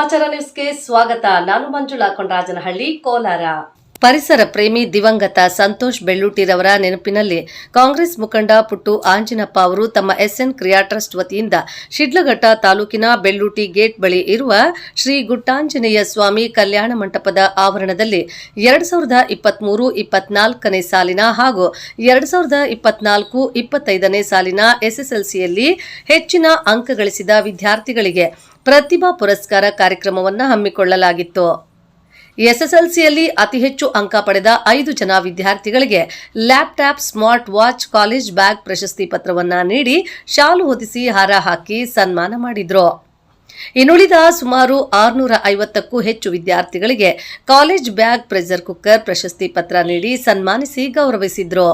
ಸಮಾಚಾರ ನ್ಯೂಸ್ಗೆ ಸ್ವಾಗತ. ನಾನು ಮಂಜುಳಾ ಕೊಂಡರಾಜನಹಳ್ಳಿ ಕೋಲಾರ. ಪರಿಸರ ಪ್ರೇಮಿ ದಿವಂಗತ ಸಂತೋಷ್ ಬೆಳ್ಳೂಟಿರವರ ನೆನಪಿನಲ್ಲಿ ಕಾಂಗ್ರೆಸ್ ಮುಖಂಡ ಪುಟ್ಟು ಆಂಜಿನಪ್ಪ ಅವರು ತಮ್ಮ ಎಸ್ಎನ್ ಕ್ರಿಯಾ ಟ್ರಸ್ಟ್ ವತಿಯಿಂದ ಶಿಡ್ಲಘಟ್ಟ ತಾಲೂಕಿನ ಬೆಳ್ಳೂಟಿ ಗೇಟ್ ಬಳಿ ಇರುವ ಶ್ರೀ ಗುಟ್ಟಾಂಜನೇಯ ಸ್ವಾಮಿ ಕಲ್ಯಾಣ ಮಂಟಪದ ಆವರಣದಲ್ಲಿ ಎರಡ್ ಸಾವಿರದ ಇಪ್ಪತ್ಮೂರು, ಇಪ್ಪತ್ನಾಲ್ಕನೇ ಸಾಲಿನ ಹಾಗೂ ಎರಡು ಸಾವಿರದ ಇಪ್ಪತ್ನಾಲ್ಕು, ಇಪ್ಪತ್ತೈದನೇ ಸಾಲಿನ ಎಸ್ಎಸ್ಎಲ್ಸಿಯಲ್ಲಿ ಹೆಚ್ಚಿನ ಅಂಕ ಗಳಿಸಿದ ವಿದ್ಯಾರ್ಥಿಗಳಿಗೆ ಪ್ರತಿಭಾ ಪುರಸ್ಕಾರ ಕಾರ್ಯಕ್ರಮವನ್ನು ಹಮ್ಮಿಕೊಳ್ಳಲಾಗಿತ್ತು. ಎಸ್ಎಸ್ಎಲ್ಸಿಯಲ್ಲಿ ಅತಿ ಹೆಚ್ಚು ಅಂಕ ಪಡೆದ ಐದು ಜನ ವಿದ್ಯಾರ್ಥಿಗಳಿಗೆ laptop, smart watch, college bag ಪ್ರಶಸ್ತಿ ಪತ್ರವನ್ನು ನೀಡಿ ಶಾಲು ಹೊದಿಸಿ ಹಾರ ಹಾಕಿ ಸನ್ಮಾನ ಮಾಡಿದರು. ಇನ್ನುಳಿದ ಸುಮಾರು ಆರುನೂರ ಐವತ್ತಕ್ಕೂ ಹೆಚ್ಚು ವಿದ್ಯಾರ್ಥಿಗಳಿಗೆ ಕಾಲೇಜ್ ಬ್ಯಾಗ್ ಪ್ರೆಷರ್ ಕುಕ್ಕರ್ ಪ್ರಶಸ್ತಿ ಪತ್ರ ನೀಡಿ ಸನ್ಮಾನಿಸಿ ಗೌರವಿಸಿದ್ರು.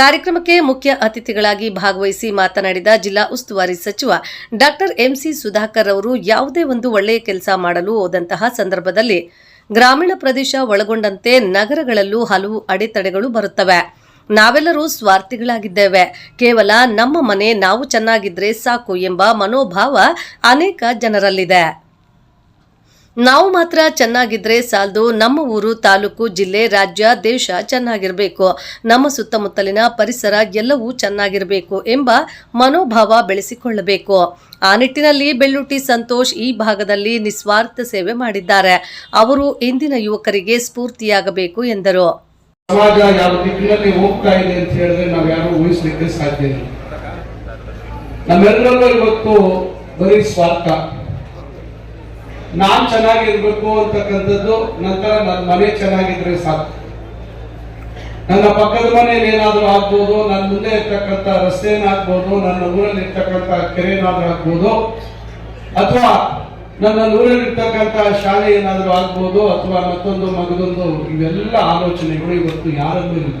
ಕಾರ್ಯಕ್ರಮಕ್ಕೆ ಮುಖ್ಯ ಅತಿಥಿಗಳಾಗಿ ಭಾಗವಹಿಸಿ ಮಾತನಾಡಿದ ಜಿಲ್ಲಾ ಉಸ್ತುವಾರಿ ಸಚಿವ ಡಾಕ್ಟರ್ ಎಂಸಿ ಸುಧಾಕರ್ ಅವರು ಯಾವುದೇ ಒಂದು ಒಳ್ಳೆಯ ಕೆಲಸ ಮಾಡಲು ಹೋದಂತಹ ಸಂದರ್ಭದಲ್ಲಿ ಗ್ರಾಮೀಣ ಪ್ರದೇಶ ಒಳಗೊಂಡಂತೆ ನಗರಗಳಲ್ಲೂ ಹಲವು ಅಡೆತಡೆಗಳು ಬರುತ್ತವೆ. ನಾವೆಲ್ಲರೂ ಸ್ವಾರ್ಥಿಗಳಾಗಿದ್ದೇವೆ. ಕೇವಲ ನಮ್ಮ ಮನೆ ನಾವು ಚೆನ್ನಾಗಿದ್ರೆ ಸಾಕು ಎಂಬ ಮನೋಭಾವ ಅನೇಕ ಜನರಲ್ಲಿದೆ. ನಾವು ಮಾತ್ರ ಚೆನ್ನಾಗಿದ್ರೆ ಸಾಲದು ನಮ್ಮ ಊರು, ತಾಲೂಕು, ಜಿಲ್ಲೆ, ರಾಜ್ಯ, ದೇಶ ಚೆನ್ನಾಗಿರಬೇಕು. ನಮ್ಮ ಸುತ್ತಮುತ್ತಲಿನ ಪರಿಸರ ಎಲ್ಲವೂ ಚೆನ್ನಾಗಿರಬೇಕು ಎಂಬ ಮನೋಭಾವ ಬೆಳೆಸಿಕೊಳ್ಳಬೇಕು. ಆ ನಿಟ್ಟಿನಲ್ಲಿ ಬೆಳ್ಳುಟಿ ಸಂತೋಷ್ ಈ ಭಾಗದಲ್ಲಿ ನಿಸ್ವಾರ್ಥ ಸೇವೆ ಮಾಡಿದ್ದಾರೆ. ಅವರು ಇಂದಿನ ಯುವಕರಿಗೆ ಸ್ಫೂರ್ತಿಯಾಗಬೇಕು ಎಂದರು. ಸಮಾಜ ಯಾವ ದಿಕ್ಕಿನಲ್ಲಿ ಹೋಗ್ತಾ ಇದೆ ಅಂತ ಹೇಳಿದ್ರೆ ನಾವು ಯಾರು ಸಾಧ್ಯ ಇವತ್ತು ಬರೀ ಸ್ವಾರ್ಥ. ನಾನ್ ಚೆನ್ನಾಗಿರ್ಬೇಕು ಅಂತಕ್ಕಂಥದ್ದು ನಂತರ ನನ್ನ ಮನೆ ಚೆನ್ನಾಗಿದ್ರೆ ಸಾಕು. ನನ್ನ ಪಕ್ಕದ ಮನೇಲಿ ಏನಾದರೂ ಆಗ್ಬೋದು ನನ್ನ ಮುಂದೆ ಇರ್ತಕ್ಕಂಥ ರಸ್ತೆನ ಆಗ್ಬೋದು, ನನ್ನ ಊರಲ್ಲಿ ಇರ್ತಕ್ಕಂಥ ಕೆರೆನಾದ್ರೂ ಆಗ್ಬೋದು, ಅಥವಾ ನನ್ನ ಊರಲ್ಲಿ ಇರ್ತಕ್ಕಂಥ ಶಾಲೆ ಏನಾದರೂ ಆಗ್ಬೋದು, ಅಥವಾ ಮತ್ತೊಂದು ಮಗದೊಂದು ಇವೆಲ್ಲ ಆಲೋಚನೆಗಳು ಇವತ್ತು ಯಾರಲ್ಲೂ ಇಲ್ಲ.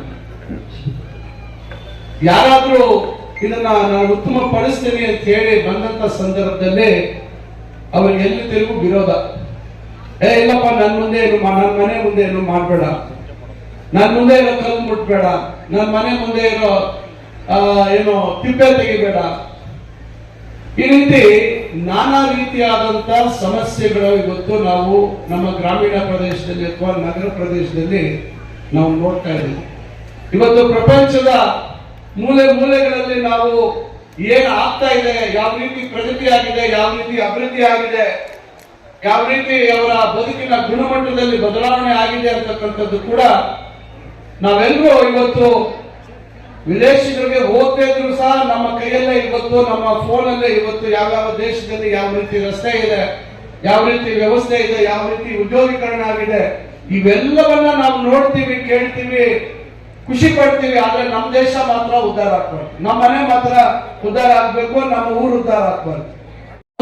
ಯಾರಾದರೂ ಇದನ್ನ ನಾನು ಉತ್ತಮ ಪಡಿಸ್ತೀನಿ ಅಂತ ಹೇಳಿ ಬಂದಂತ ಸಂದರ್ಭದಲ್ಲಿ ಅವ್ರಿಗೆ ಎಲ್ಲಿ ತಿರುಗು ವಿರೋಧ ಏ ಇಲ್ಲಪ್ಪ ನನ್ನ ಮುಂದೆ ಏನು ನನ್ನ ಮನೆ ಮುಂದೆ ಏನು ಮಾಡಬೇಡ. ನನ್ನ ಮುಂದೆ ಏನೋ ಕಲ್ಲು ಮುಟ್ಬೇಡ. ನನ್ನ ಮನೆ ಮುಂದೆ ಆ, ಏನು ತಿಪ್ಪೆ ತೆಗಿಬೇಡ. ಈ ರೀತಿ ನಾನಾ ರೀತಿಯಾದಂತ ಸಮಸ್ಯೆಗಳು ಇವತ್ತು ನಾವು ನಮ್ಮ ಗ್ರಾಮೀಣ ಪ್ರದೇಶದಲ್ಲಿ ಅಥವಾ ನಗರ ಪ್ರದೇಶದಲ್ಲಿ ನಾವು ನೋಡ್ತಾ ಇದ್ದೀವಿ. ಇವತ್ತು ಪ್ರಪಂಚದ ಮೂಲೆ ಮೂಲೆಗಳಲ್ಲಿ ನಾವು ಏನ್ ಆಗ್ತಾ ಇದೆ? ಯಾವ ರೀತಿ ಪ್ರಗತಿ ಆಗಿದೆ? ಯಾವ ರೀತಿ ಅಭಿವೃದ್ಧಿ ಆಗಿದೆ? ಯಾವ ರೀತಿ ಅವರ ಬದುಕಿನ ಗುಣಮಟ್ಟದಲ್ಲಿ ಬದಲಾವಣೆ ಆಗಿದೆ ಅಂತಕ್ಕಂಥದ್ದು ಕೂಡ ನಾವೆಲ್ಲರೂ ಇವತ್ತು ವಿದೇಶಿಗಳಿಗೆ ಹೋಗದೇ ಇದ್ರು ಸಹ ನಮ್ಮ ಕೈಯಲ್ಲೇ ಇವತ್ತು, ನಮ್ಮ ಫೋನಲ್ಲೇ ಇವತ್ತು ಯಾವ್ಯಾವ ದೇಶದಲ್ಲಿ ಯಾವ ರೀತಿ ರಸ್ತೆ ಇದೆ, ಯಾವ ರೀತಿ ವ್ಯವಸ್ಥೆ ಇದೆ, ಯಾವ ರೀತಿ ಉದ್ಯೋಗೀಕರಣ ಆಗಿದೆ, ಇವೆಲ್ಲವನ್ನ ನಾವು ನೋಡ್ತೀವಿ, ಕೇಳ್ತೀವಿ. ಖುಷಿ ಪಡ್ತೀವಿ, ಆದ್ರೆ ನಮ್ಮ ದೇಶ ಮಾತ್ರ ಉದ್ಧಾರ ಆಗ್ಬಾರ್ದು. ನಮ್ಮ ಮನೆ ಮಾತ್ರ ಉದ್ಧಾರ ಆಗ್ಬೇಕು, ನಮ್ಮ ಊರು ಉದ್ಧಾರ ಆಗ್ಬಾರ್ದು.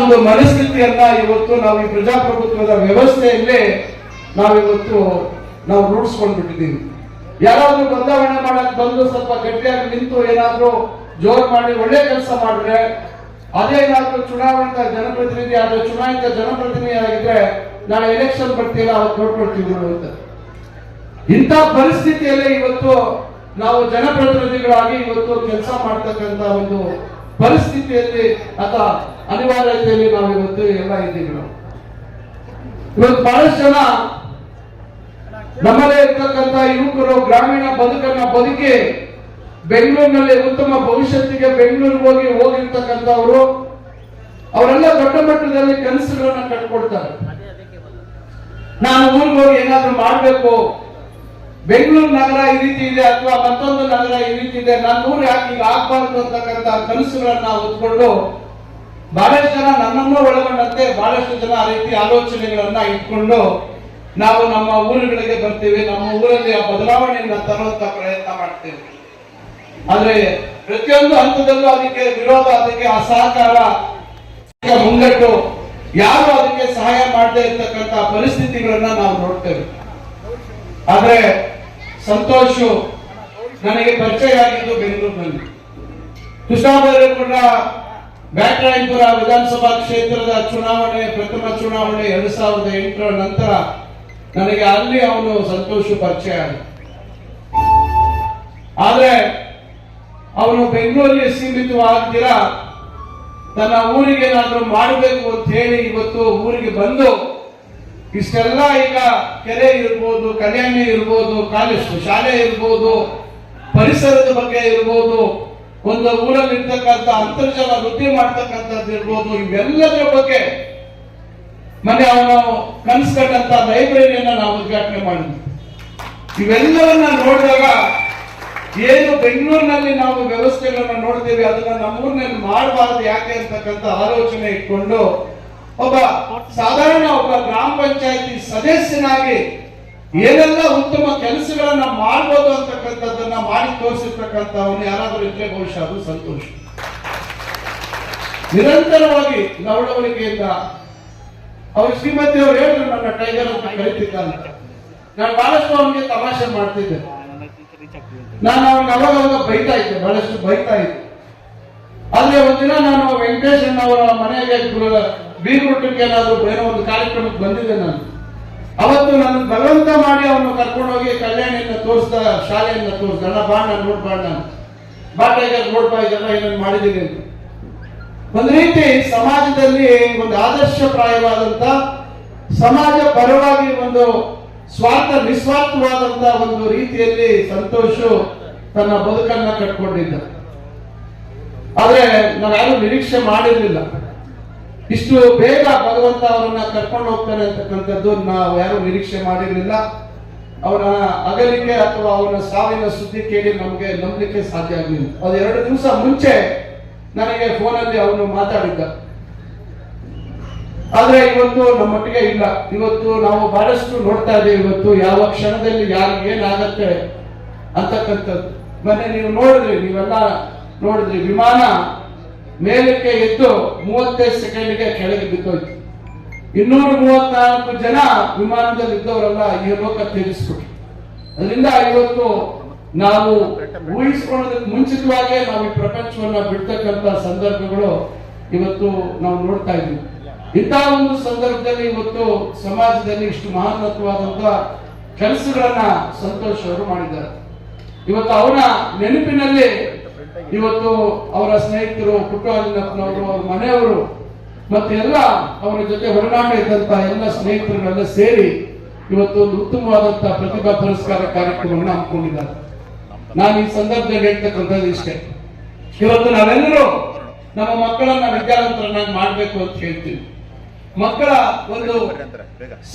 ಒಂದು ಮನಸ್ಥಿತಿಯನ್ನ ಇವತ್ತು ನಾವು ಈ ಪ್ರಜಾಪ್ರಭುತ್ವದ ವ್ಯವಸ್ಥೆಯಲ್ಲೇ ನಾವಿವತ್ತು ನಾವು ರೂಢಿಸ್ಕೊಂಡ್ಬಿಟ್ಟಿದ್ದೀವಿ. ಯಾರಾದ್ರೂ ಬದಲಾವಣೆ ಮಾಡಕ್ ಬಂದು ಸ್ವಲ್ಪ ಗಟ್ಟಿಯಾಗಿ ನಿಂತು ಏನಾದ್ರೂ ಜೋರ್ ಮಾಡಿ ಒಳ್ಳೆ ಕೆಲಸ ಮಾಡಿದ್ರೆ ಅದೇ ಏನಾದ್ರೂ ಚುನಾವಣಾ ಜನಪ್ರತಿನಿಧಿ ಆದ್ರೆ ಚುನಾಯಿತ ಜನಪ್ರತಿನಿಧಿ ಆಗಿದ್ರೆ ನಾಳೆ ಎಲೆಕ್ಷನ್ ಬರ್ತೀರಾ ಅವತ್ತು ನೋಡ್ಕೊಳ್ತೀವಿ ಅಂತ. ಇಂಥ ಪರಿಸ್ಥಿತಿಯಲ್ಲೇ ಇವತ್ತು ನಾವು ಜನಪ್ರತಿನಿಧಿಗಳಾಗಿ ಇವತ್ತು ಕೆಲಸ ಮಾಡ್ತಕ್ಕಂತ ಒಂದು ಪರಿಸ್ಥಿತಿಯಲ್ಲಿ ಅಥವಾ ಅನಿವಾರ್ಯತೆಯಲ್ಲಿ ನಾವು ಇವತ್ತು ಎಲ್ಲ ಇದ್ದೀವಿ ನಾವು. ಇವತ್ತು ಬಹಳಷ್ಟು ಜನ ನಮ್ಮಲ್ಲೇ ಇರ್ತಕ್ಕಂಥ ಯುವಕರು ಗ್ರಾಮೀಣ ಬದುಕನ್ನ ಬದುಕಿ ಬೆಂಗಳೂರಿನಲ್ಲಿ ಉತ್ತಮ ಭವಿಷ್ಯತ್ತಿಗೆ ಬೆಂಗಳೂರಿಗೆ ಹೋಗಿ ಹೋಗಿರ್ತಕ್ಕಂಥವರು ಅವರೆಲ್ಲ ದೊಡ್ಡ ಮಟ್ಟದಲ್ಲಿ ಕನಸುಗಳನ್ನ ಕಟ್ಕೊಡ್ತಾರೆ. ನಾನು ಊರಿಗೆ ಹೋಗಿ ಏನಾದ್ರೂ ಮಾಡ್ಬೇಕು ಬೆಂಗಳೂರು ನಗರ ಈ ರೀತಿ ಇದೆ ಅಥವಾ ಮತ್ತೊಂದು ನಗರ ಈ ರೀತಿ ಇದೆ ನನ್ನ ಊರು ಯಾಕೆ ಈಗ ಆಗ್ಬಾರ್ದು ಅಂತಕ್ಕಂಥ ಕನಸುಗಳನ್ನ ಹೊತ್ಕೊಂಡು ಬಹಳಷ್ಟು ಜನ ನನ್ನನ್ನು ಒಳಗೊಂಡಂತೆ ಬಹಳಷ್ಟು ಜನ ಆ ರೀತಿ ಆಲೋಚನೆಗಳನ್ನ ಇಟ್ಕೊಂಡು ನಾವು ನಮ್ಮ ಊರುಗಳಿಗೆ ಬರ್ತೀವಿ. ನಮ್ಮ ಊರಲ್ಲಿ ಆ ಬದಲಾವಣೆಯನ್ನ ತರುವಂತ ಪ್ರಯತ್ನ ಮಾಡ್ತೀವಿ. ಆದ್ರೆ ಪ್ರತಿಯೊಂದು ಹಂತದಲ್ಲೂ ಅದಕ್ಕೆ ವಿರೋಧ, ಅದಕ್ಕೆ ಅಸಹಕಾರ ಮುಂಗಟ್ಟು, ಯಾರು ಅದಕ್ಕೆ ಸಹಾಯ ಮಾಡದೇ ಇರ್ತಕ್ಕಂಥ ಪರಿಸ್ಥಿತಿಗಳನ್ನ ನಾವು ನೋಡ್ತೇವೆ. ಆದ್ರೆ ಸಂತೋಷ್ ನನಗೆ ಪರಿಚಯ ಆಗಿದ್ದು ಬೆಂಗಳೂರಿನಲ್ಲಿ. ಕೂಡ ಬ್ಯಾಟರಾಯಪುರ ವಿಧಾನಸಭಾ ಕ್ಷೇತ್ರದ ಚುನಾವಣೆ, ಪ್ರಥಮ ಚುನಾವಣೆ ಎರಡು ಸಾವಿರದ ಎಂಟರ ನಂತರ ನನಗೆ ಅಲ್ಲಿ ಅವನು ಸಂತೋಷ ಪರಿಚಯ ಆದ. ಆದ್ರೆ ಅವನು ಬೆಂಗಳೂರಿಗೆ ಸೀಮಿತವಾಗ್ದಿರ ತನ್ನ ಊರಿಗೆ ಏನಾದರೂ ಮಾಡಬೇಕು ಅಂತ ಹೇಳಿ ಇವತ್ತು ಊರಿಗೆ ಬಂದು ಇಷ್ಟೆಲ್ಲ ಈಗ ಕೆರೆ ಇರ್ಬೋದು, ಕಲ್ಯಾಣಿ ಇರ್ಬೋದು, ಕಾಲೇಜ್, ಶಾಲೆ ಇರ್ಬೋದು, ಪರಿಸರದ ಬಗ್ಗೆ ಇರ್ಬೋದು, ಒಂದು ಊರಲ್ಲಿ ಇರ್ತಕ್ಕಂಥ ಅಂತರ್ಜಲ ವೃದ್ಧಿ ಮಾಡ್ತಕ್ಕಂಥದ್ದು ಇರ್ಬೋದು, ಇವೆಲ್ಲದರ ಬಗ್ಗೆ ಮೊನ್ನೆ ಅವನು ಕನಸ್ಕೊಂಡಂತ ಲೈಬ್ರರಿಯನ್ನ ನಾವು ಉದ್ಘಾಟನೆ ಮಾಡಿದ್ವಿ. ಇವೆಲ್ಲವನ್ನ ನೋಡಿದಾಗ ಏನು ಬೆಂಗಳೂರಿನಲ್ಲಿ ನಾವು ವ್ಯವಸ್ಥೆಗಳನ್ನ ನೋಡ್ತೀವಿ, ಅದನ್ನ ನಮ್ಮೂರಿನಲ್ಲಿ ಮಾಡಬಾರದು ಯಾಕೆ ಅಂತಕ್ಕಂಥ ಆಲೋಚನೆ ಇಟ್ಕೊಂಡು ಒಬ್ಬ ಸಾಧಾರಣ ಒಬ್ಬ ಗ್ರಾಮ ಪಂಚಾಯತಿ ಸದಸ್ಯನಾಗಿ ಏನೆಲ್ಲ ಉತ್ತಮ ಕೆಲಸಗಳನ್ನ ಮಾಡ್ಬೋದು ಅಂತಕ್ಕಂಥದ್ದನ್ನ ಮಾಡಿ ತೋರಿಸಿರ್ತಕ್ಕಂಥ ಯಾರಾದರೂ ಇದ್ರೆ ಬಹುಶಃ ಅದು ಸಂತೋಷ. ನಿರಂತರವಾಗಿ ನಡವಳಿಕೆಯಿಂದ ಅವ್ರ ಶ್ರೀಮತಿ ಅವ್ರು ಹೇಳಿದ್ರು, ನನ್ನ ಟೈಗರ್ ಅಂತ ನಾನು ಬಹಳಷ್ಟು ಅವನಿಗೆ ತಮಾಷೆ ಮಾಡ್ತಿದ್ದೆ. ನಾನು ಅವ್ರಿಗೆ ಅವಾಗ ಬೈತಾ ಇದ್ದೆ, ಬಹಳಷ್ಟು ಬೈತಾ ಇದ್ದೆ. ಆದ್ರೆ ಒಂದಿನ ನಾನು ವೆಂಕಟೇಶ್ ಅವರ ಮನೆಗೆ ಬೀಗ್ರೂಟಕ್ಕೆ ಏನಾದರೂ ಏನೋ ಒಂದು ಕಾರ್ಯಕ್ರಮಕ್ಕೆ ಬಂದಿದ್ದೆ ನಾನು. ಅವತ್ತು ನನ್ನ ಬಲವಂತ ಮಾಡಿ ಅವನು ಕರ್ಕೊಂಡು ಹೋಗಿ ಕಲ್ಯಾಣಿಯನ್ನ ತೋರಿಸ್ದ, ಶಾಲೆಯನ್ನ ತೋರಿಸ್ದ. ಅಣ್ಣ ಬಾಣ ನಾನು ನೋಡ್ಬಾಣ ನಾನು. ಬಾ ಟೈಗರ್ ನೋಡ್ಬಾ ಇದೆಲ್ಲ ಏನನ್ನು ಮಾಡಿದ್ದೀನಿ ಅಂತ. ಒಂದು ರೀತಿ ಸಮಾಜದಲ್ಲಿ ಒಂದು ಆದರ್ಶಪ್ರಾಯವಾದಂತ, ಸಮಾಜ ಪರವಾಗಿ ಒಂದು ಸ್ವಾರ್ಥ, ನಿಸ್ವಾರ್ಥವಾದಂತ ಒಂದು ರೀತಿಯಲ್ಲಿ ಸಂತೋಷ ತನ್ನ ಬದುಕನ್ನ ಕಟ್ಕೊಂಡಿದ್ದ. ಆದ್ರೆ ನಾವ್ಯಾರು ನಿರೀಕ್ಷೆ ಮಾಡಿರ್ಲಿಲ್ಲ. ಇಷ್ಟು ಬೇಗ ಭಗವಂತ ಅವರನ್ನ ಕರ್ಕೊಂಡು ಹೋಗ್ತಾನೆ ಅಂತಕ್ಕಂಥದ್ದು ನಾವು ಯಾರು ನಿರೀಕ್ಷೆ ಮಾಡಿರಲಿಲ್ಲ. ಅವನ ಅಗಲಿಕೆ ಅಥವಾ ಅವನ ಸಾವಿನ ಸುದ್ದಿ ಕೇಳಿ ನಮಗೆ ನಂಬಲಿಕ್ಕೆ ಸಾಧ್ಯ ಆಗಲಿಲ್ಲ. ಅದು ಎರಡು ದಿವಸ ಮುಂಚೆ ನನಗೆ ಫೋನಲ್ಲಿ ಅವನು ಮಾತಾಡಿದ್ದ. ಆದ್ರೆ ಇವತ್ತು ನಮ್ಮೊಟ್ಟಿಗೆ ಇಲ್ಲ. ಇವತ್ತು ನಾವು ಬಹಳಷ್ಟು ನೋಡ್ತಾ ಇದ್ದೇವೆ, ಇವತ್ತು ಯಾವ ಕ್ಷಣದಲ್ಲಿ ಯಾರಿಗೆ ಏನಾಗತ್ತೆ ಅಂತಕ್ಕಂಥದ್ದು. ಮೊನ್ನೆ ನೀವು ನೋಡಿದ್ರಿ, ನೀವೆಲ್ಲ ನೋಡಿದ್ರಿ, ವಿಮಾನ ಮೇಲಕ್ಕೆ ಎದ್ದು ಮೂವತ್ತೈದು ಸೆಕೆಂಡ್ಗೆ ಕೆಳಗೆ ಬಿದ್ದೋಯ್ತು. ಇನ್ನೂರ ಮೂವತ್ನಾಲ್ಕು ಜನ ವಿಮಾನದಲ್ಲಿ ಇದ್ದವರೆಲ್ಲ ಈ ಲೋಕ ತ್ಯಜಿಸ್ಬಿಟ್ರು. ಅದರಿಂದ ಇವತ್ತು ನಾವು ಊಹಿಸ್ಕೊಳ್ಳೋದಕ್ಕೆ ಮುಂಚಿತವಾಗಿಯೇ ನಾವು ಈ ಪ್ರಪಂಚವನ್ನ ಬಿಡ್ತಕ್ಕಂಥ ಸಂದರ್ಭಗಳು ಇವತ್ತು ನಾವು ನೋಡ್ತಾ ಇದ್ದೀವಿ. ಇಂತಹ ಒಂದು ಸಂದರ್ಭದಲ್ಲಿ ಇವತ್ತು ಸಮಾಜದಲ್ಲಿ ಇಷ್ಟು ಮಹತ್ವವಾದಂತ ಕೆಲಸಗಳನ್ನ ಸಂತೋಷ್ ಅವರು ಮಾಡಿದ್ದಾರೆ. ಇವತ್ತು ಅವರ ನೆನಪಿನಲ್ಲಿ ಇವತ್ತು ಅವರ ಸ್ನೇಹಿತರು ಕುಟುಂಬದವರು ಅವ್ರ ಮನೆಯವರು ಮತ್ತೆ ಎಲ್ಲ ಅವರ ಜೊತೆ ಹೊರನಾಡ ಇದ್ದಂತ ಎಲ್ಲ ಸ್ನೇಹಿತರುಗಳೆಲ್ಲ ಸೇರಿ ಇವತ್ತು ಒಂದು ಉತ್ತಮವಾದಂತ ಪ್ರತಿಭಾ ಪುರಸ್ಕಾರ ಕಾರ್ಯಕ್ರಮವನ್ನು ಹಮ್ಮಿಕೊಂಡಿದ್ದಾರೆ. ನಾನು ಈ ಸಂದರ್ಭದಲ್ಲಿ ಹೇಳ್ತಕ್ಕಂಥದ್ದು ಇಷ್ಟೇ. ಇವತ್ತು ನಾವೆಲ್ಲರೂ ನಮ್ಮ ಮಕ್ಕಳನ್ನ ವಿದ್ಯಾವಂತರನ್ನಾಗಿ ಮಾಡಬೇಕು ಅಂತ ಹೇಳ್ತೀವಿ. ಮಕ್ಕಳ ಒಂದು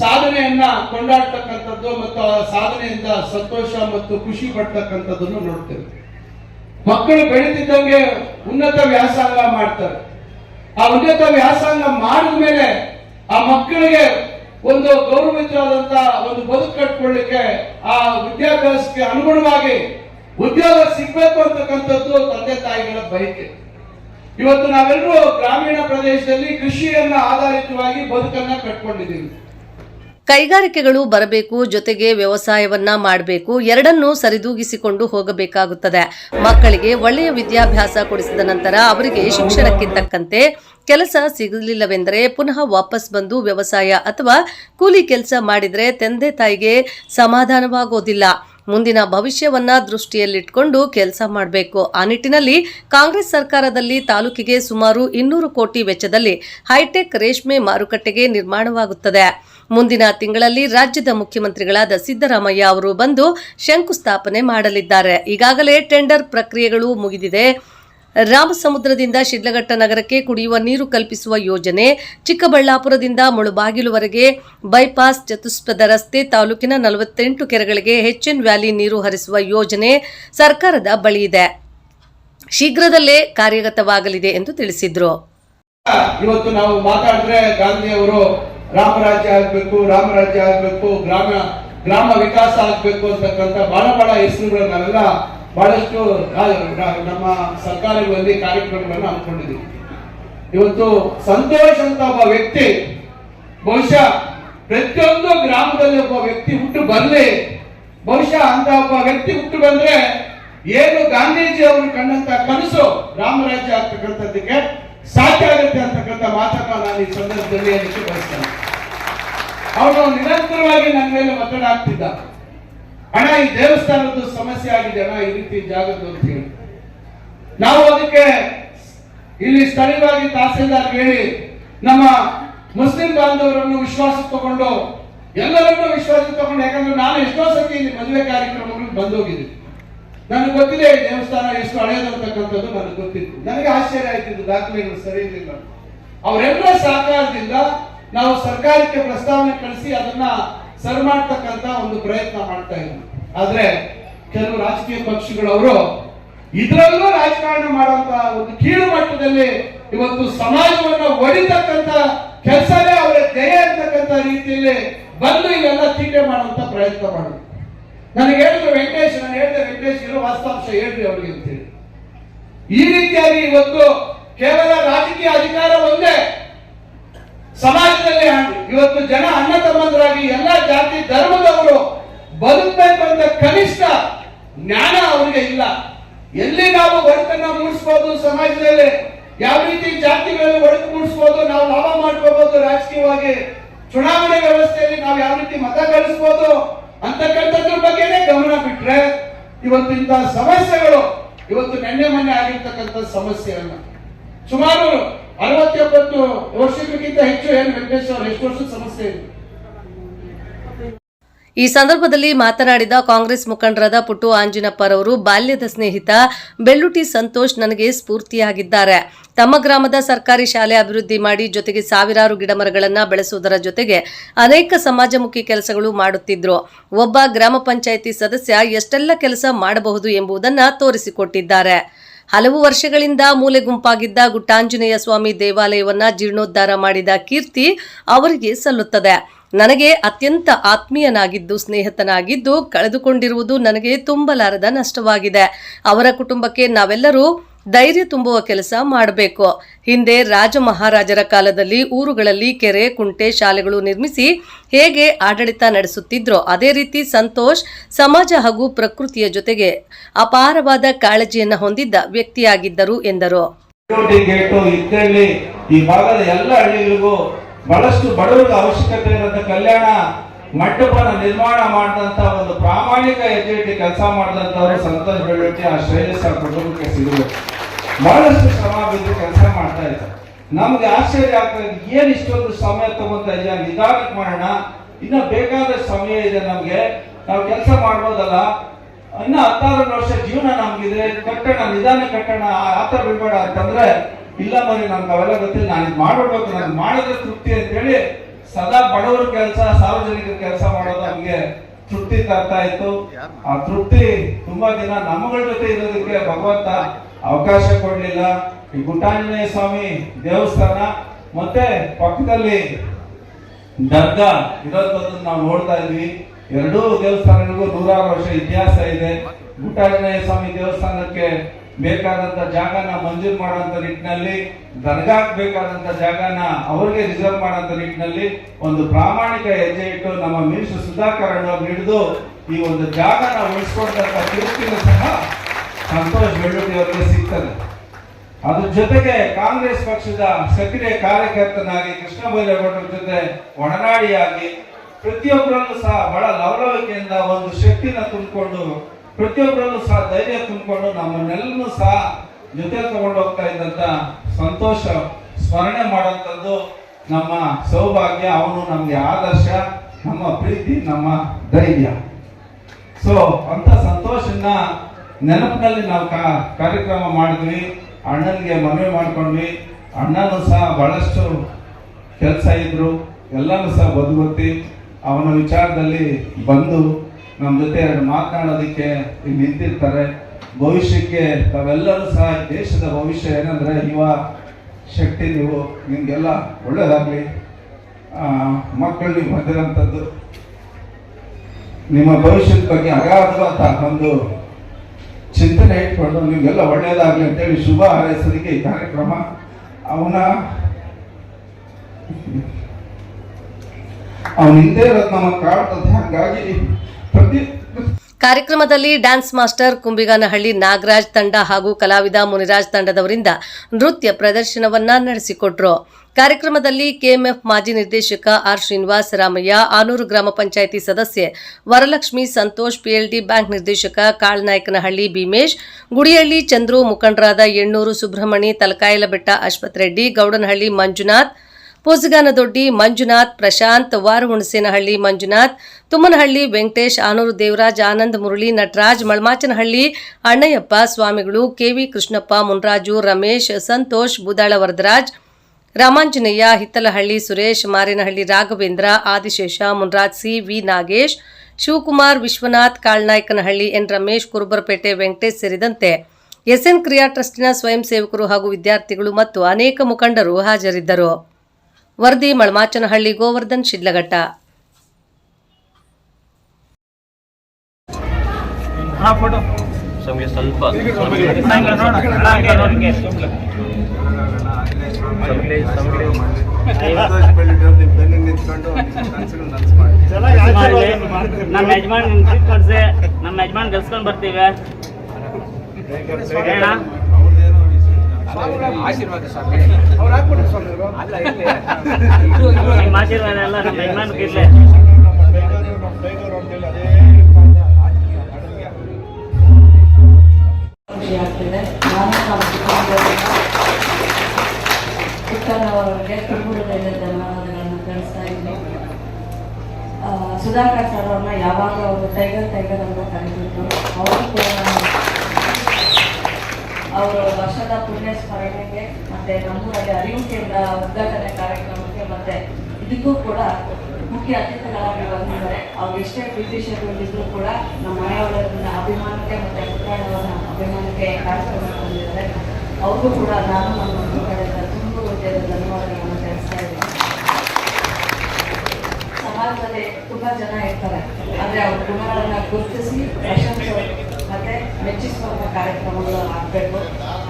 ಸಾಧನೆಯನ್ನ ಕೊಂಡಾಡ್ತಕ್ಕಂಥದ್ದು ಮತ್ತು ಆ ಸಾಧನೆಯಿಂದ ಸಂತೋಷ ಮತ್ತು ಖುಷಿ ಪಡ್ತಕ್ಕಂಥದ್ದನ್ನು ನೋಡ್ತೇವೆ. ಮಕ್ಕಳು ಬೆಳೆದಿದ್ದಂಗೆ ಉನ್ನತ ವ್ಯಾಸಂಗ ಮಾಡ್ತಾರೆ. ಆ ಉನ್ನತ ವ್ಯಾಸಂಗ ಮಾಡಿದ ಮೇಲೆ ಆ ಮಕ್ಕಳಿಗೆ ಒಂದು ಗೌರವಿತವಾದಂತ ಒಂದು ಬದುಕು ಕಟ್ಕೊಳ್ಳಿಕ್ಕೆ ಆ ವಿದ್ಯಾಭ್ಯಾಸಕ್ಕೆ ಅನುಗುಣವಾಗಿ ಉದ್ಯೋಗ ಸಿಗ್ಬೇಕು ಅಂತಕ್ಕಂಥದ್ದು ತಂದೆ ತಾಯಿಗಳ ಬಯಕೆ. ಇವತ್ತು ನಾವೆಲ್ಲರೂ ಗ್ರಾಮೀಣ ಪ್ರದೇಶದಲ್ಲಿ ಕೃಷಿಯನ್ನ ಆಧಾರಿತವಾಗಿ ಬದುಕನ್ನ ಕಟ್ಕೊಂಡಿದ್ದೀವಿ. ಕೈಗಾರಿಕೆಗಳು ಬರಬೇಕು, ಜೊತೆಗೆ ವ್ಯವಸಾಯವನ್ನ ಮಾಡಬೇಕು, ಎರಡನ್ನೂ ಸರಿದೂಗಿಸಿಕೊಂಡು ಹೋಗಬೇಕಾಗುತ್ತದೆ. ಮಕ್ಕಳಿಗೆ ಒಳ್ಳೆಯ ವಿದ್ಯಾಭ್ಯಾಸ ಕೊಡಿಸಿದ ನಂತರ ಅವರಿಗೆ ಶಿಕ್ಷಣಕ್ಕೆ ತಕ್ಕಂತೆ ಕೆಲಸ ಸಿಗಲಿಲ್ಲವೆಂದರೆ ಪುನಃ ವಾಪಸ್ ಬಂದು ವ್ಯವಸಾಯ ಅಥವಾ ಕೂಲಿ ಕೆಲಸ ಮಾಡಿದರೆ ತಂದೆ ತಾಯಿಗೆ ಸಮಾಧಾನವಾಗೋದಿಲ್ಲ. ಮುಂದಿನ ಭವಿಷ್ಯವನ್ನ ದೃಷ್ಟಿಯಲ್ಲಿಟ್ಟುಕೊಂಡು ಕೆಲಸ ಮಾಡಬೇಕು. ಆ ನಿಟ್ಟಿನಲ್ಲಿ ಕಾಂಗ್ರೆಸ್ ಸರ್ಕಾರದಲ್ಲಿ ತಾಲೂಕಿಗೆ ಸುಮಾರು ಇನ್ನೂರು ಕೋಟಿ ವೆಚ್ಚದಲ್ಲಿ ಹೈಟೆಕ್ ರೇಷ್ಮೆ ಮಾರುಕಟ್ಟೆಗೆ ನಿರ್ಮಾಣವಾಗುತ್ತದೆ. ಮುಂದಿನ ತಿಂಗಳಲ್ಲಿ ರಾಜ್ಯದ ಮುಖ್ಯಮಂತ್ರಿಗಳಾದ ಸಿದ್ದರಾಮಯ್ಯ ಅವರು ಬಂದು ಶಂಕುಸ್ಥಾಪನೆ ಮಾಡಲಿದ್ದಾರೆ. ಈಗಾಗಲೇ ಟೆಂಡರ್ ಪ್ರಕ್ರಿಯೆಗಳು ಮುಗಿದಿದೆ. ರಾಮಸಮುದ್ರದಿಂದ ಶಿಡ್ಲಘಟ್ಟ ನಗರಕ್ಕೆ ಕುಡಿಯುವ ನೀರು ಕಲ್ಪಿಸುವ ಯೋಜನೆ, ಚಿಕ್ಕಬಳ್ಳಾಪುರದಿಂದ ಮುಳುಬಾಗಿಲುವರೆಗೆ ಬೈಪಾಸ್ ಚತುಷ್ಪಥ ರಸ್ತೆ ತಾಲೂಕಿನ ನಲವತ್ತೆಂಟು ಕೆರೆಗಳಿಗೆ ಹೆಚ್ಎನ್ ವ್ಯಾಲಿ ನೀರು ಹರಿಸುವ ಯೋಜನೆ ಸರ್ಕಾರದ ಬಳಿ ಇದೆ. ಶೀಘ್ರದಲ್ಲೇ ಕಾರ್ಯಗತವಾಗಲಿದೆ ಎಂದು ತಿಳಿಸಿದ್ರು. ರಾಮರಾಜ್ಯ ಆಗ್ಬೇಕು ರಾಮರಾಜ್ಯ ಆಗ್ಬೇಕು, ಗ್ರಾಮ ಗ್ರಾಮ ವಿಕಾಸ ಆಗ್ಬೇಕು ಅಂತಕ್ಕಂಥ ಬಹಳ ಬಹಳ ಹೆಸರುಗಳು ನಾವೆಲ್ಲ ಬಹಳಷ್ಟು ನಮ್ಮ ಸರ್ಕಾರಗಳಲ್ಲಿ ಕಾರ್ಯಕ್ರಮಗಳನ್ನು ಹಮ್ಮಿಕೊಂಡಿದ್ದೀವಿ. ಇವತ್ತು ಸಂತೋಷ್ ಅಂತ ಒಬ್ಬ ವ್ಯಕ್ತಿ, ಬಹುಶಃ ಪ್ರತಿಯೊಂದು ಗ್ರಾಮದಲ್ಲಿ ಒಬ್ಬ ವ್ಯಕ್ತಿ ಹುಟ್ಟು ಬರಲಿ ಬಹುಶಃ ಅಂತ ಒಬ್ಬ ವ್ಯಕ್ತಿ ಹುಟ್ಟು ಬಂದ್ರೆ, ಏನು ಗಾಂಧೀಜಿ ಅವರು ಕಂಡಂತ ಕನಸು ರಾಮರಾಜ್ಯ ಆಗ್ತಕ್ಕಂಥದ್ದಕ್ಕೆ ಸಾಧ್ಯ ಆಗುತ್ತೆ ಅಂತಕ್ಕಂಥ ಮಾತನ್ನ ನಾನು ಈ ಸಂದರ್ಭದಲ್ಲಿ ಅದಕ್ಕೆ ಬಯಸ್ತೇನೆ. ಅವನು ನಿರಂತರವಾಗಿ ನನ್ನ ಮೇಲೆ ಒತ್ತಡ ಆಗ್ತಿದ್ದ ಹಣ ಈ ದೇವಸ್ಥಾನದ ಸಮಸ್ಯೆ ಆಗಿದೆ ಅಣ್ಣ, ಈ ರೀತಿ ಜಾಗದ್ದು ಅಂತ ಹೇಳಿ. ನಾವು ಅದಕ್ಕೆ ಇಲ್ಲಿ ಸ್ಥಳೀಯವಾಗಿ ತಹಸೀಲ್ದಾರ್ ಹೇಳಿ, ನಮ್ಮ ಮುಸ್ಲಿಂ ಬಾಂಧವರನ್ನು ವಿಶ್ವಾಸ ತಗೊಂಡು, ಎಲ್ಲರನ್ನೂ ವಿಶ್ವಾಸ ತಗೊಂಡು, ಯಾಕಂದ್ರೆ ನಾನು ಎಷ್ಟೋ ಸತಿ ಇಲ್ಲಿ ಮದುವೆ ಕಾರ್ಯಕ್ರಮಗಳಿಗೆ ಬಂದೋಗಿದ್ದೀನಿ. ನನಗೆ ಗೊತ್ತಿದೆ ಈ ದೇವಸ್ಥಾನ ಎಷ್ಟು ಹಳೆಯದು ಅಂತಕ್ಕಂಥದ್ದು ನನಗೆ ಗೊತ್ತಿತ್ತು. ನನಗೆ ಆಶ್ಚರ್ಯ ಆಯ್ತಿದ್ದು ದಾಖಲೆಗಳು ಸರಿ ಇರಲಿಲ್ಲ ಅವರೆಲ್ಲ ಸಹಕಾರದಿಂದ ನಾವು ಸರ್ಕಾರಕ್ಕೆ ಪ್ರಸ್ತಾವನೆ ಕಳಿಸಿ ಅದನ್ನ ಸರಿ ಮಾಡ್ತಕ್ಕಂತ ಒಂದು ಪ್ರಯತ್ನ ಮಾಡ್ತಾ ಇದ್ವಿ. ಆದ್ರೆ ಕೆಲವು ರಾಜಕೀಯ ಪಕ್ಷಗಳವರು ಇದರಲ್ಲೂ ರಾಜಕಾರಣ ಮಾಡುವಂತ ಒಂದು ಕೀಳು ಮಟ್ಟದಲ್ಲಿ ಇವತ್ತು ಸಮಾಜವನ್ನ ಒಡಿತಕ್ಕಂತ ಕೆಲಸವೇ ಅವರ ಜಯ ಅಂತಕ್ಕಂತ ರೀತಿಯಲ್ಲಿ ಬಂದು ಇವೆಲ್ಲ ಚೀಟೆ ಮಾಡುವಂತ ಪ್ರಯತ್ನ ಮಾಡಿದ್ರು. ನನಗೆ ಹೇಳಿದ್ರು ವೆಂಕಟೇಶ್, ನಾನು ಹೇಳಿದೆ ವೆಂಕಟೇಶ್, ಇರೋ ವಾಸ್ತವಾಂಶ ಹೇಳ್ರಿ ಅವ್ರಿಗೆ ಅಂತೇಳಿ ಈ ರೀತಿಯಾಗಿ ಇವತ್ತು ಕೇವಲ ರಾಜಕೀಯ ಅಧಿಕಾರ ಒಂದೇ ಸಮಾಜದಲ್ಲಿ. ಇವತ್ತು ಜನ ಅಣ್ಣ ತಮ್ಮಂದರಾಗಿ ಎಲ್ಲ ಜಾತಿ ಧರ್ಮದವರು ಬದುಕಬೇಕು ಅಂತ ಕನಿಷ್ಠ ಜ್ಞಾನ ಅವರಿಗೆ ಇಲ್ಲ. ಎಲ್ಲಿ ನಾವು ಒಡಕನ್ನ ಮೂಡಿಸ್ಬೋದು ಸಮಾಜದಲ್ಲಿ? ಯಾವ ರೀತಿ ಜಾತಿಗಳಲ್ಲಿ ಒಡಕು ಮೂಡಿಸ್ಬೋದು? ನಾವು ಲಾಭ ಮಾಡ್ಕೋಬಹುದು ರಾಜಕೀಯವಾಗಿ. ಚುನಾವಣೆ ವ್ಯವಸ್ಥೆಯಲ್ಲಿ ನಾವು ಯಾವ ರೀತಿ ಮತ ಗಳಿಸ್ಬೋದು? ಅಂತಕ್ಕಂಥದ್ರ ಬಗ್ಗೆನೆ ಗಮನ ಬಿಟ್ರೆ ಇವತ್ತು ಇಂತಹ ಸಮಸ್ಯೆಗಳು ಇವತ್ತು ನೆನ್ನೆ ಮೊನ್ನೆ ಆಗಿರ್ತಕ್ಕಂಥ ಸಮಸ್ಯೆಯನ್ನ. ಸುಮಾರು ಅರವತ್ತೆಪ್ಪತ್ತು ವರ್ಷಕ್ಕಿಂತ ಹೆಚ್ಚು ಏನು ವೆಂಕಟೇಶ್ ಅವರು, ಎಷ್ಟು ವರ್ಷದ ಸಮಸ್ಯೆ ಇದೆ? ಈ ಸಂದರ್ಭದಲ್ಲಿ ಮಾತನಾಡಿದ ಕಾಂಗ್ರೆಸ್ ಮುಖಂಡರಾದ ಪುಟ್ಟು ಆಂಜಿನಪ್ಪರವರು ಬಾಲ್ಯದ ಸ್ನೇಹಿತ ಬೆಳ್ಳುಟಿ ಸಂತೋಷ್ ನನಗೆ ಸ್ಫೂರ್ತಿಯಾಗಿದ್ದಾರೆ. ತಮ್ಮ ಗ್ರಾಮದ ಸರ್ಕಾರಿ ಶಾಲೆ ಅಭಿವೃದ್ಧಿ ಮಾಡಿ ಜೊತೆಗೆ ಸಾವಿರಾರು ಗಿಡಮರಗಳನ್ನು ಬೆಳೆಸುವುದರ ಜೊತೆಗೆ ಅನೇಕ ಸಮಾಜಮುಖಿ ಕೆಲಸಗಳು ಮಾಡುತ್ತಿದ್ರು. ಒಬ್ಬ ಗ್ರಾಮ ಪಂಚಾಯಿತಿ ಸದಸ್ಯ ಎಷ್ಟೆಲ್ಲ ಕೆಲಸ ಮಾಡಬಹುದು ಎಂಬುದನ್ನು ತೋರಿಸಿಕೊಟ್ಟಿದ್ದಾರೆ. ಹಲವು ವರ್ಷಗಳಿಂದ ಮೂಲೆ ಗುಂಪಾಗಿದ್ದ ಗುಟ್ಟಾಂಜನೇಯ ಸ್ವಾಮಿ ದೇವಾಲಯವನ್ನ ಜೀರ್ಣೋದ್ಧಾರ ಮಾಡಿದ ಕೀರ್ತಿ ಅವರಿಗೆ ಸಲ್ಲುತ್ತದೆ. ನನಗೆ ಅತ್ಯಂತ ಆತ್ಮೀಯನಾಗಿದ್ದು, ಸ್ನೇಹಿತನಾಗಿದ್ದು, ಕಳೆದುಕೊಂಡಿರುವುದು ನನಗೆ ತುಂಬಲಾರದ ನಷ್ಟವಾಗಿದೆ. ಅವರ ಕುಟುಂಬಕ್ಕೆ ನಾವೆಲ್ಲರೂ ಧೈರ್ಯ ತುಂಬುವ ಕೆಲಸ ಮಾಡಬೇಕು. ಹಿಂದೆ ರಾಜ ಮಹಾರಾಜರ ಕಾಲದಲ್ಲಿ ಊರುಗಳಲ್ಲಿ ಕೆರೆ, ಕುಂಟೆ ಶಾಲೆಗಳು ನಿರ್ಮಿಸಿ ಹೇಗೆ ಆಡಳಿತ ನಡೆಸುತ್ತಿದ್ರೋ, ಅದೇ ರೀತಿ ಸಂತೋಷ್ ಸಮಾಜ ಹಾಗೂ ಪ್ರಕೃತಿಯ ಜೊತೆಗೆ ಅಪಾರವಾದ ಕಾಳಜಿಯನ್ನು ಹೊಂದಿದ್ದ ವ್ಯಕ್ತಿಯಾಗಿದ್ದರು ಎಂದರು. ಬಹಳಷ್ಟು ಬಡವರಿಗೆ ಅವಶ್ಯಕತೆ ಇರೋಂಥ ಕಲ್ಯಾಣ ಮಂಟಪನ ನಿರ್ಮಾಣ ಮಾಡಿದಂತ ಒಂದು ಪ್ರಾಮಾಣಿಕ ಹೆಜ್ಜೆ ಕೆಲಸ ಮಾಡಿದಂತವರು ಸಂತೋಷ ಬೆಳ್ಳಟ್ಟಿ ಆ ಶ್ರೇಯಸ್ ಆ ಕುಟುಂಬಕ್ಕೆ ಸಿಗಬೇಕು ಬಹಳಷ್ಟು ಶ್ರಮ ಬಿದ್ದು ಕೆಲಸ ಮಾಡ್ತಾ ಇದ್ದಾರೆ. ನಮ್ಗೆ ಆಶ್ಚರ್ಯ ಆಗ್ತದೆ, ಏನ್ ಇಷ್ಟೊಂದು ಸಮಯ ತಗೊಂತ ಇದೆಯಾ ನಿಧಾನಕ್ಕೆ ಮಾಡೋಣ. ಇನ್ನ ಬೇಕಾದ ಸಮಯ ಇದೆ ನಮ್ಗೆ. ನಾವು ಕೆಲಸ ಮಾಡ್ಬೋದಲ್ಲ. ಇನ್ನ ಹತ್ತಾರು ವರ್ಷ ಜೀವನ ನಮ್ಗಿದೆ. ಕಟ್ಟಣ, ನಿಧಾನ ಕಟ್ಟಣ ಆತರ ಬಿಡ್ಬೇಡ ಅಂತಂದ್ರೆ ಇಲ್ಲ ಮರಿ ನನ್ಗೆ ಅವೆಲ್ಲ ಗೊತ್ತಿಲ್ಲ. ನಾನು ಇದು ಮಾಡಬೇಕು ನಾನು ಮಾಡಿದ್ರೆ ತೃಪ್ತಿ ಅಂತೇಳಿ ಸದಾ ಬಡವರ ಕೆಲಸ, ಸಾರ್ವಜನಿಕರ ಕೆಲಸ ಮಾಡೋದು ನಮ್ಗೆ ತೃಪ್ತಿ ತರ್ತಾ ಇತ್ತು. ಆ ತೃಪ್ತಿ ತುಂಬಾ ದಿನ ನಮ್ಮಗಳ ಜೊತೆ ಇರೋದಕ್ಕೆ ಭಗವಂತ ಅವಕಾಶ ಕೊಡ್ಲಿಲ್ಲ. ಈ ಗುಟಾಂಜನೇಯ ಸ್ವಾಮಿ ದೇವಸ್ಥಾನ, ಮತ್ತೆ ಪಕ್ಕದಲ್ಲಿ ದರ್ಗಾ ಇರೋದನ್ನ ನಾವು ನೋಡ್ತಾ ಇದ್ವಿ. ಎರಡೂ ದೇವಸ್ಥಾನಗಳಿಗೂ ನೂರಾರು ವರ್ಷ ಇತಿಹಾಸ ಇದೆ. ಗುಟಾಂಜನೇಯ ಸ್ವಾಮಿ ದೇವಸ್ಥಾನಕ್ಕೆ ಬೇಕಾದಂತ ಜಾಗನ ಮಂಜೂರು ಮಾಡುವಂತ ನಿಟ್ಟಿನಲ್ಲಿ ಬೇಕಾದಂತ ಜಾಗನ ಅವ್ರಿಗೆ ರಿಸರ್ವ್ ಮಾಡುವಂತ ನಿಟ್ಟಿನಲ್ಲಿ ಒಂದು ಪ್ರಾಮಾಣಿಕ ಹೆಜ್ಜೆ ಇಟ್ಟು ನಮ್ಮ ಮಿನಿಸ್ಟರ್ ಸುಧಾಕರ್ ಹಿಡಿದು ಈ ಒಂದು ಜಾಗನ ಉಳಿಸ್ಕೊಂಡಂತ ತೀರ್ಪಿನ ಸಹ ಸಂತೋಷ್ ಬೆಳ್ಳುಡಿ ಅವರಿಗೆ ಸಿಗ್ತದೆ. ಅದ್ರ ಜೊತೆಗೆ ಕಾಂಗ್ರೆಸ್ ಪಕ್ಷದ ಸಕ್ರಿಯ ಕಾರ್ಯಕರ್ತನಾಗಿ ಕೃಷ್ಣ ಬೈರೇಗೌಡರ ಜೊತೆ ಒಡನಾಡಿಯಾಗಿ ಪ್ರತಿಯೊಬ್ಬರಲ್ಲೂ ಸಹ ಬಹಳ ಲವಲವಿಕೆಯಿಂದ ಒಂದು ಶಕ್ತಿನ ತುಂಬಿಕೊಂಡು ಪ್ರತಿಯೊಬ್ಬರಲ್ಲೂ ಸಹ ಧೈರ್ಯ ತುಂಬಿಕೊಂಡು ನಮ್ಮನ್ನೆಲ್ಲರೂ ಸಹ ಜೊತೆ ತಗೊಂಡು ಹೋಗ್ತಾ ಇದ್ದಂತ ಸಂತೋಷ ಸ್ಮರಣೆ ಮಾಡುವಂಥದ್ದು ನಮ್ಮ ಸೌಭಾಗ್ಯ, ಅವನು ನಮಗೆ ಆದರ್ಶ, ನಮ್ಮ ಪ್ರೀತಿ, ನಮ್ಮ ಧೈರ್ಯ. ಸೊ ಅಂತ ಸಂತೋಷನ ನೆನಪಿನಲ್ಲಿ ನಾವು ಕಾರ್ಯಕ್ರಮ ಮಾಡಿದ್ವಿ, ಅಣ್ಣನಿಗೆ ಮನವಿ ಮಾಡ್ಕೊಂಡ್ವಿ, ಅಣ್ಣನೂ ಸಹ ಬಹಳಷ್ಟು ಕೆಲಸ ಇದ್ರು, ಎಲ್ಲನೂ ಸಹ ಬದುಕುತ್ತಿ, ಅವನ ವಿಚಾರದಲ್ಲಿ ಬಂದು ನಮ್ಮ ಜೊತೆ ಎರಡು ಮಾತನಾಡೋದಕ್ಕೆ ನಿಂತಿರ್ತಾರೆ. ಭವಿಷ್ಯಕ್ಕೆ ತಾವೆಲ್ಲರೂ ಸಹ ದೇಶದ ಭವಿಷ್ಯ ಏನಂದ್ರೆ ಯುವ ಶಕ್ತಿ ನೀವು, ನಿಮಗೆಲ್ಲ ಒಳ್ಳೆಯದಾಗಲಿ ಮಕ್ಕಳು ನೀವು ಬಂದಿರೋಂಥದ್ದು, ನಿಮ್ಮ ಭವಿಷ್ಯದ ಬಗ್ಗೆ ಅಗಾಧವಾದ ಒಂದು ಚಿಂತನೆ ಇಟ್ಕೊಂಡು ನಿಮಗೆಲ್ಲ ಒಳ್ಳೆಯದಾಗಲಿ ಅಂತೇಳಿ ಶುಭ ಹಾರೈಸೋದಕ್ಕೆ ಈ ಕಾರ್ಯಕ್ರಮ. ಅವನ ಅವನ ಹಿಂದೆ ಇರೋದು ನಮಗೆ ಕಾಡ್ತದೆ ಹಾಗಾಗಿ ಕಾರ್ಯಕ್ರಮದಲ್ಲಿ ಡ್ಯಾನ್ಸ್ ಮಾಸ್ಟರ್ ಕುಂಬಿಗಾನಹಳ್ಳಿ ನಾಗರಾಜ್ ತಂಡ ಹಾಗೂ ಕಲಾವಿದ ಮುನಿರಾಜ್ ತಂಡದವರಿಂದ ನೃತ್ಯ ಪ್ರದರ್ಶನವನ್ನ ನಡೆಸಿಕೊಟ್ರು. ಕಾರ್ಯಕ್ರಮದಲ್ಲಿ ಕೆಎಂಎಫ್ ಮಾಜಿ ನಿರ್ದೇಶಕ ಆರ್ ಶ್ರೀನಿವಾಸ ರಾಮಯ್ಯ, ಆನೂರು ಗ್ರಾಮ ಪಂಚಾಯಿತಿ ಸದಸ್ಯೆ ವರಲಕ್ಷ್ಮಿ ಸಂತೋಷ್, ಪಿಎಲ್ಡಿ ಬ್ಯಾಂಕ್ ನಿರ್ದೇಶಕ ಕಾಳನಾಯಕನಹಳ್ಳಿ ಭೀಮೇಶ್, ಗುಡಿಹಳ್ಳಿ ಚಂದ್ರು ಮುಖಂಡರಾದ ಎಣ್ಣೂರು ಸುಬ್ರಹ್ಮಣಿ, ತಲಕಾಯಲಬೆಟ್ಟ ಅಶ್ವಥ್ ರೆಡ್ಡಿ ಗೌಡನಹಳ್ಳಿ ಮಂಜುನಾಥ್ ಪೋಸಗಾನದೊಡ್ಡಿ ಮಂಜುನಾಥ್, ಪ್ರಶಾಂತ್, ವಾರಹುಣಸೇನಹಳ್ಳಿ ಮಂಜುನಾಥ್, ತುಮ್ಮನಹಳ್ಳಿ ವೆಂಕಟೇಶ್, ಆನೂರು ದೇವರಾಜ್, ಆನಂದ್ ಮುರಳಿ, ನಟರಾಜ್, ಮಳಮಾಚನಹಳ್ಳಿ, ಅಣ್ಣಯ್ಯಪ್ಪ ಸ್ವಾಮಿಗಳು, K V Krishnappa, Munraju, Ramesh, Santosh Budala Varadaraj Ramanjaneya, Hittalahalli Suresh, Marenahalli Raghavendra, Adishesha, Munraj C. V. Nagesh, Shivakumar, Vishwanath, Kalnayakanahalli N. Ramesh, Kurubarapete Venkatesh ಸೇರಿದಂತೆ ಎಸ್ಎನ್ ಕ್ರಿಯಾ ಟ್ರಸ್ಟಿನ ಸ್ವಯಂ ಸೇವಕರು ಹಾಗೂ ವಿದ್ಯಾರ್ಥಿಗಳು ಮತ್ತು ಅನೇಕ ಮುಖಂಡರು ಹಾಜರಿದ್ದರು. ವರದಿ ಮಳಮಾಚನಹಳ್ಳಿ ಗೋವರ್ಧನ್ ಶಿಡ್ಲಘಟ್ಟ. ಸ್ವಲ್ಪ ನಮ್ಮ ಯಜಮಾನ್ ಕಳ್ಸಿ. ನಮ್ಮ ಯಜಮಾನ್ ಗೆಲ್ಸ್ಕೊಂಡ್ ಬರ್ತೀವಿ. ಹೇಳ ನಿಮ್ಮ ಆಶೀರ್ವಾದ ಎಲ್ಲ ನಮ್ಮ ಪುಟ್ಟನವರಿಗೆ ಧನ್ಯವಾದಗಳನ್ನು ತಿಳಿಸ್ತಾ ಇದ್ದೀನಿ. ಸುಧಾಕರ್ ಸರ್ ಅವ್ರನ್ನ ಯಾವಾಗ ಅವರು ಟೈಗರ್ ಟೈಗರ್ ಅಂತ ಕರೆದಿದ್ರು ಅವರು ಕೂಡ ಅವರು ವರ್ಷದ ಪುಣ್ಯ ಸ್ಮರಣೆಗೆ ಮತ್ತೆ ನಮ್ಮೂರಲ್ಲಿ ಅರಿವು ಕೇಂದ್ರ ಉದ್ಘಾಟನೆ ಕಾರ್ಯಕ್ರಮಕ್ಕೆ ಮತ್ತೆ ಇದಕ್ಕೂ ಕೂಡ ಮುಖ್ಯ ಅತಿಥಿಗಳಾಗಿ ಬಂದಿದ್ದಾರೆ. ಅವ್ರು ಎಷ್ಟೇ ಬ್ರಿಟಿಷರು ಕೂಡ ನಮ್ಮ ಮನೆಯವರನ್ನ ಅಭಿಮಾನಕ್ಕೆ ಮತ್ತೆ ಪುಟ್ಟಣ್ಣವರನ್ನ ಅಭಿಮಾನಕ್ಕೆ ಕಾರ್ಯಕ್ರಮ ಬಂದಿದ್ದಾರೆ ಅವ್ರಿಗೂ ಕೂಡ ನಾನು ನಮ್ಮ ಕಡೆಯಿಂದ ತುಂಬ ಹೃದಯದ ಧನ್ಯವಾದಗಳನ್ನು ತಿಳಿಸ್ತಾ ಇದ್ದೀನಿ. ಸಮಾಜದಲ್ಲಿ ತುಂಬಾ ಜನ ಇರ್ತಾರೆ. ಆದರೆ ಅವ್ರ ಗುಣಗಳನ್ನ ಗುರುತಿಸಿ ಪ್ರಶಂಸೆ ಮತ್ತೆ ಮೆಚ್ಚಿಸುವಂತ ಕಾರ್ಯಕ್ರಮಗಳು ಆಗ್ಬೇಕು.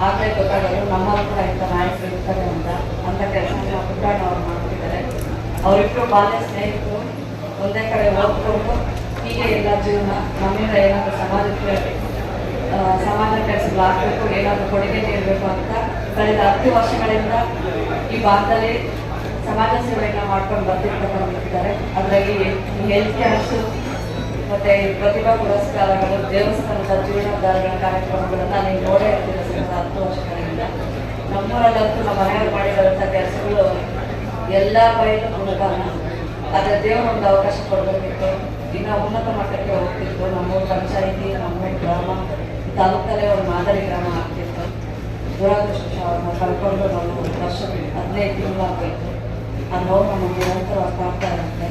ಆಗ್ಲೇ ಗೊತ್ತಾಗಲು ನಮ್ಮಲ್ಲಿ ಕೂಡ ಇಂಥ ನಾಯಕ ಇರ್ತಾರೆ ಅಂತ ಅಂತ ಕೆಲಸ ಪುಟ್ಟಣ್ಣ ಅವ್ರು ಮಾಡ್ತಿದ್ದಾರೆ. ಅವರಿಬ್ಬರು ಬಾಲ್ಯ ಸ್ನೇಹಿತರು ಒಂದೇ ಕಡೆ ಓದ್ಕೊಂಡು ಹೀಗೆ ಎಲ್ಲ ಜೀವನ, ನಮ್ಮಿಂದ ಏನಾದರೂ ಸಮಾಜಕ್ಕೆ ಸಮಾಜ ಕೆಲಸಗಳು ಆಗಬೇಕು, ಏನಾದರೂ ಕೊಡುಗೆ ನೀಡಬೇಕು ಅಂತ ಕಳೆದ ಹತ್ತು ವರ್ಷಗಳಿಂದ ಈ ಭಾಗದಲ್ಲಿ ಸಮಾಜ ಸೇವೆಯನ್ನು ಮಾಡ್ಕೊಂಡು ಬರ್ತಿರ್ತಕ್ಕಂಥಿದ್ದಾರೆ ಅದರಲ್ಲಿ ಹೆಲ್ತ್ ಕ್ಯಾಂಪ್ಸು ಮತ್ತೆ ಪ್ರತಿಭಾ ಪುರಸ್ಕಾರಗಳು, ದೇವಸ್ಥಾನದ ಜೀರ್ಣೋದ್ಧಾರಗಳ ಕಾರ್ಯಕ್ರಮಗಳನ್ನ ನೀವು ನೋಡೇ ಇರ್ತೀರ ಸರ್ ಹತ್ತು ವರ್ಷಗಳಿಂದ. ನಮ್ಮೂರಲ್ಲಂತೂ ನಮ್ಮ ಮನೆಯವರು ಮಾಡಿರೋಂಥ ಕೆಲಸಗಳು ಎಲ್ಲ ಬಯಲು ಮೂಲಕ ಆದರೆ ದೇವರು ಒಂದು ಅವಕಾಶ ಕೊಡಬೇಕಿತ್ತು. ಇನ್ನು ಉನ್ನತ ಮಟ್ಟಕ್ಕೆ ಹೋಗ್ತಿತ್ತು. ನಮ್ಮೂರ ಪಂಚಾಯಿತಿ, ನಮ್ಮ ಗ್ರಾಮ ತಾಲೂಕಲ್ಲೇ ಒಂದು ಮಾದರಿ ಗ್ರಾಮ ಆಗ್ತಿತ್ತು. ದುರಾದೃಷ್ಟ ಕಳ್ಕೊಂಡು ನಾವು ವರ್ಷ ಹದಿನೈದು ತಿಂಗಳಾಗಬೇಕು. ಆ ನೋವು ನಮಗೆ ನಿರಂತರವಾಗಿ ಕಾಡ್ತಾ ಇರುತ್ತೆ.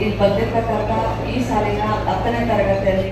ಇಲ್ಲಿ ಬಂದಿರ್ತಕ್ಕಂಥ ಈ ಸಾಲಿನ ಹತ್ತನೇ ತರಗತಿಯಲ್ಲಿ